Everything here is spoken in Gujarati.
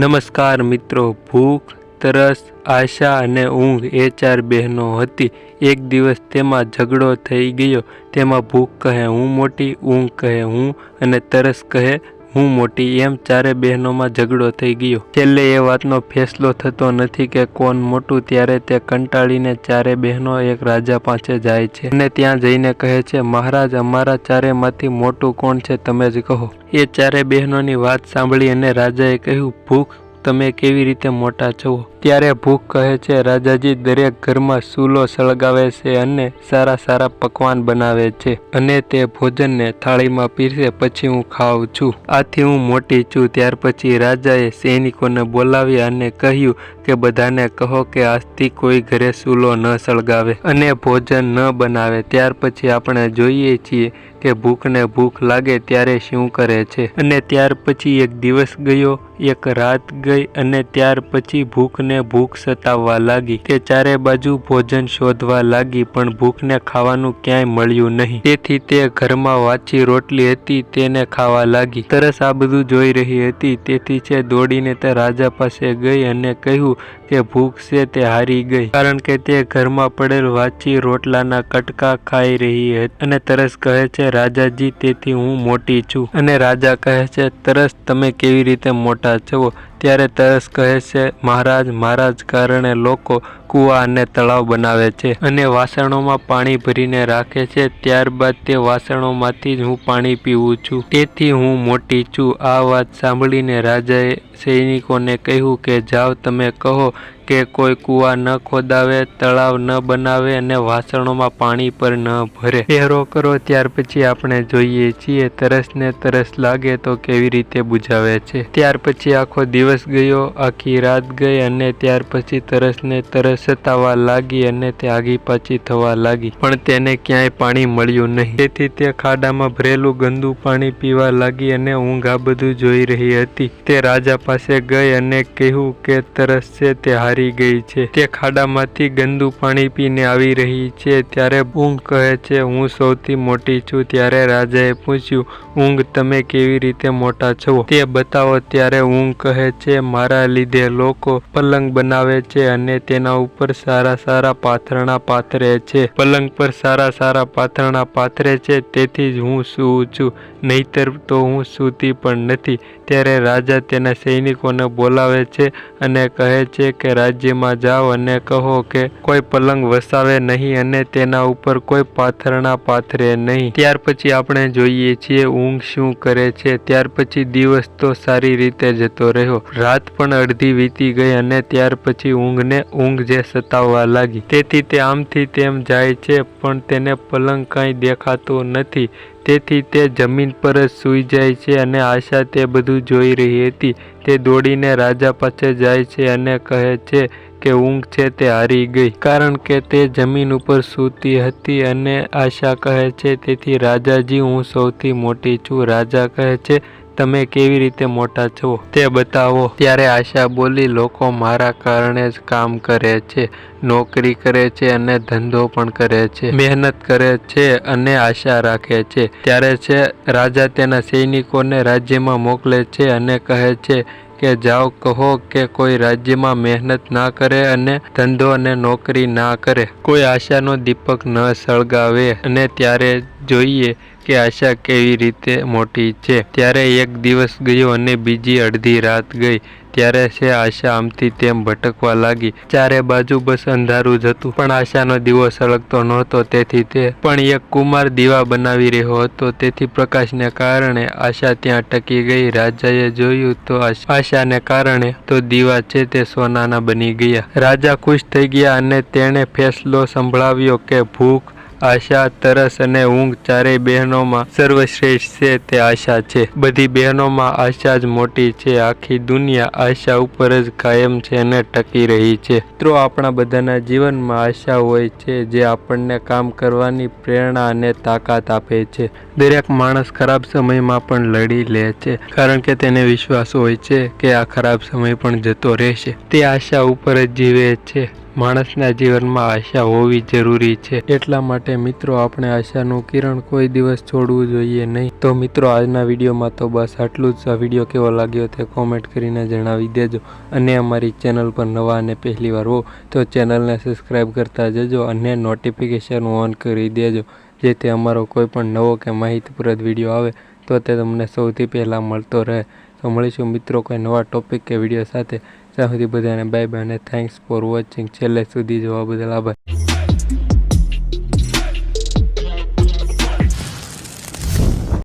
નમસ્કાર મિત્રો, ભૂખ, તરસ, આશા અને ઊંઘ એ ચાર બહેનો હતી. એક દિવસ તેમાં ઝઘડો થઈ ગયો. તેમાં ભૂખ કહે હું મોટી, ઊંઘ કહે હું અને તરસ કહે હું મોટી એમ ચારે બહેનોમાં ઝઘડો થઈ ગયો. છેલ્લે એ વાતનો ફેસલો થતો નથી કે કોણ મોટું ત્યારે તે કંટાળીને ચારે બહેનો એક રાજા પાસે જાય છે. અને ત્યાં જઈને કહે છે, મહારાજ, અમારા ચારેમાંથી મોટું કોણ છે, તમે જ કહો. એ ચારે બહેનોની વાત સાંભળી અને રાજાએ કહ્યું, ભૂખ તમે કેવી રીતે મોટા છો? ત્યારે ભૂખ કહે છે, રાજાજી, દરેક ઘરમાં ચૂલો સળગાવે છે અને સારા સારા પકવાન બનાવે છે અને તે ભોજનને થાળીમાં પીરસે, પછી હું ખાઉં છું. આથી હું મોટી છું. ત્યાર પછી રાજાએ સૈનિકોને બોલાવ્યા અને કહ્યું કે બધાને કહો કે આજથી કોઈ ઘરે સૂલો ન સળગાવે અને ભોજન ન બનાવે. ત્યાર પછી આપણે જોઈએ છીએ કે ભૂખને ભૂખ લાગે ત્યારે શું કરે છે. અને ત્યાર પછી એક દિવસ ગયો, એક રાત ગઈ અને ત્યાર પછી ભૂખને ભૂખ સતાવવા લાગી. તે ચારે બાજુ ભોજન શોધવા લાગી, પણ ભૂખને ખાવાનું ક્યાંય મળ્યું નહીં. તેથી તે ઘરમાં વાંચી રોટલી હતી, તેને ખાવા લાગી. તરસ આ બધું જોઈ રહી હતી. તેથી છે દોડીને તે રાજા પાસે ગઈ અને કહ્યું કે ભૂખ છે તે હારી ગઈ. કારણ કે તે ઘરમાં પડેલ વાંચી રોટલાના કટકા ખાઈ રહી હતી અને તરસ કહે છે, રાજાજી, તેથી હું મોટી છું. અને રાજા કહે છે, તરસ, તમે કેવી રીતે મોટા છો? ત્યારે તરસ કહે છે, મહારાજ, મારા જ કારણે લોકો કૂવા અને તળાવ બનાવે છે અને વાસણોમાં પાણી ભરીને રાખે છે. ત્યારબાદ તે વાસણોમાંથી જ હું પાણી પીવું છું. તેથી હું મોટી છું. આ વાત સાંભળીને રાજાએ સૈનિકોને કહ્યું કે, જાઓ, તમે કહો કે કોઈ કૂવા ન ખોદાવે, તળાવ ન બનાવે અને વાસણોમાં પાણી પર ન ભરે. પહેરો કરો, ત્યાર પછી આપણે જોઈએ છીએ તરસને તરસ લાગે તો કેવી રીતે બુજાવે છે. ત્યાર પછી આખો દિવસ ગયો, આખી રાત ગઈ અને ત્યાર પછી તરસને તરસ સતાવા લાગી અને તે આગી પાછી થવા લાગી. પણ તેને ક્યાંય પાણી મળ્યું નહીં. તેથી તે ખાડામાં ભરેલું ગંદુ પાણી પીવા લાગી અને ઊંઘ આ બધું જોઈ રહી હતી. તે રાજા પાસે ગઈ અને કહ્યું કે તરસ છે તે હારી ગઈ છે. તે ખાડામાંથી ગંદુ પાણી પીને આવી રહી છે. ત્યારે ઊંઘ કહે છે, હું સૌથી મોટી છું. ત્યારે રાજાએ પૂછ્યું, ઊંઘ તમે કેવી રીતે મોટા છો? તે બતાવો, ત્યારે ઊંઘ કહે છે, મારા લીધે લોકો પલંગ બનાવે છે અને તેના ઉપર સારા સારા પાથરણા પાથરે છે. પલંગ પર સારા સારા પાથરણા પાથરે છે, તેથી જ હું સૂવું છું. નહીતર તો હું સૂતી પણ નથી. ત્યારે રાજા તેના સૈનિકોને બોલાવે છે અને કહે છે કે રાજ્યમાં જાઓ અને કહો કે કોઈ પલંગ વસાવે નહીં અને તેના ઉપર કોઈ પાથરણા પાથરે નહીં. ત્યાર પછી આપણે જોઈએ છીએ ઊંઘ શું કરે છે. ત્યાર પછી દિવસ તો સારી રીતે જતો રહ્યો. રાત પણ અડધી વીતી ગઈ અને ત્યાર પછી ઊંઘને ઊંઘ જે સતાવવા લાગી. તેથી તે આમથી તેમ જાય છે, પણ તેને પલંગ કાંઈ દેખાતો નથી. તેથી તે જમીન પર જ સૂઈ જાય છે અને આશા તે બધું જોઈ રહી હતી. તે દોડીને રાજા પાસે જાય છે અને કહે છે કે ઊંઘ છે તે હારી ગઈ. કારણ કે તે જમીન ઉપર સૂતી હતી અને આશા કહે છે તેથી રાજાજી હું સૌથી મોટી છું. રાજા કહે છે તમે કેવી રીતે મોટા છો તે બતાવો. ત્યારે આશા બોલી, લોકો મારા કારણે જ કામ કરે છે, નોકરી કરે છે અને ધંધો પણ કરે છે. મહેનત કરે છે અને આશા રાખે છે. ત્યારે છે, રાજા તેના સૈનિકોને રાજ્યમાં મોકલે છે અને કહે છે કે, જાઓ, કહો કે કોઈ રાજ્યમાં મહેનત ના કરે અને ધંધો અને નોકરી ના કરે. કોઈ આશાનો દીપક ન સળગાવે. અને ત્યારે જોઈએ કે આશા કેવી રીતે મોટી છે. ત્યારે એક દિવસ ગયો અને બીજી અડધી રાત ગઈ. ત્યારે છે આશા આમથી તેમ ભટકવા લાગી. ચારે બાજુ બસ અંધારું જ હતું. પણ આશાનો દીવો સળગતો નહોતો. તેથી તે પણ એક કુમાર દીવા બનાવી રહ્યો હતો. તેથી પ્રકાશને કારણે આશા ત્યાં ટકી ગઈ. રાજાએ જોયું તો આશાને કારણે તો દીવા છે તે સોનાના બની ગયા. રાજા ખુશ થઈ ગયા અને તેણે ફેસલો સંભળાવ્યો કે ભૂખ આશા, તરસ અને ઊંઘ ચારેય બહેનોમાં સર્વશ્રેષ્ઠ છે તે આશા છે. બધી બહેનોમાં આશા જ મોટી છે. આખી દુનિયા આશા ઉપર જ કાયમ છે અને ટકી રહી છે. મિત્રો, આપણા બધાના જીવનમાં આશા હોય છે જે આપણને કામ કરવાની પ્રેરણા અને તાકાત આપે છે. દરેક માણસ ખરાબ સમયમાં પણ લડી લે છે, કારણ કે તેને વિશ્વાસ હોય છે કે આ ખરાબ સમય પણ જતો રહેશે. તે આશા ઉપર જ જીવે છે. માણસના જીવનમાં આશા હોવી જરૂરી છે. એટલા માટે મિત્રો, આપણે આશાનું કિરણ કોઈ દિવસ છોડવું જોઈએ નહીં. તો મિત્રો, આજના વિડીયોમાં તો બસ આટલું જ. આ વીડિયો કેવો લાગ્યો તે કોમેન્ટ કરીને જણાવી દેજો. અને અમારી ચેનલ પર નવા અને પહેલીવાર હો, તો ચેનલને સબસ્ક્રાઈબ કરતા જજો અને નોટિફિકેશન ઓન કરી દેજો, જેથી અમારો કોઈ પણ નવો કે માહિતીપ્રદ વીડિયો આવે, તો તે તમને સૌથી પહેલાં મળતો રહે. તો મળીશું મિત્રો કોઈ નવા ટોપિક કે વીડિયો સાથે. ત્યાં સુધી બધાને બાય બાય અને થેન્ક્સ ફોર વોચિંગ છેલ્લે સુધી જોવા બદલ આભાર.